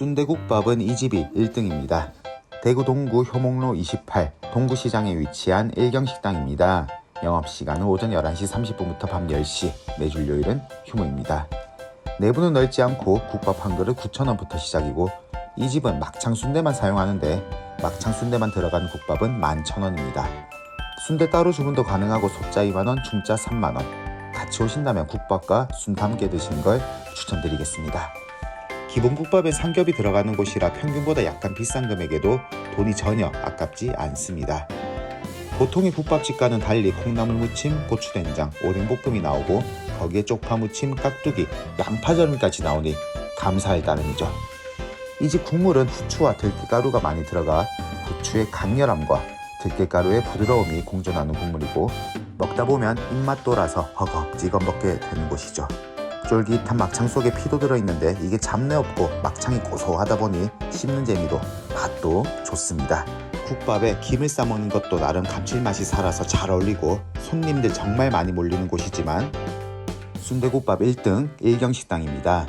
순대국밥은 이 집이 1등입니다. 대구 동구 효목로 28 동구시장에 위치한 일경식당입니다. 영업시간은 오전 11시 30분부터 밤 10시, 매주 일요일은 휴무입니다. 내부는 넓지 않고 국밥 한 그릇 9,000원부터 시작이고 이 집은 막창 순대만 사용하는데 막창 순대만 들어간 국밥은 11,000원입니다. 순대 따로 주문도 가능하고 소짜 2만원, 중짜 3만원. 같이 오신다면 국밥과 순 함께 드시는 걸 추천드리겠습니다. 기본 국밥에 삼겹이 들어가는 곳이라 평균보다 약간 비싼 금액에도 돈이 전혀 아깝지 않습니다. 보통의 국밥집과는 달리 콩나물 무침, 고추된장, 오뎅볶음이 나오고 거기에 쪽파 무침, 깍두기, 양파절임까지 나오니 감사할 따름이죠. 이 집 국물은 후추와 들깨가루가 많이 들어가 후추의 강렬함과 들깨가루의 부드러움이 공존하는 국물이고 먹다 보면 입맛 돌아서 허겁지겁 먹게 되는 곳이죠. 쫄깃한 막창 속에 피도 들어있는데 이게 잡내 없고 막창이 고소하다 보니 씹는 재미도 맛도 좋습니다. 국밥에 김을 싸먹는 것도 나름 감칠맛이 살아서 잘 어울리고 손님들 정말 많이 몰리는 곳이지만 순대국밥 1등 일경식당입니다.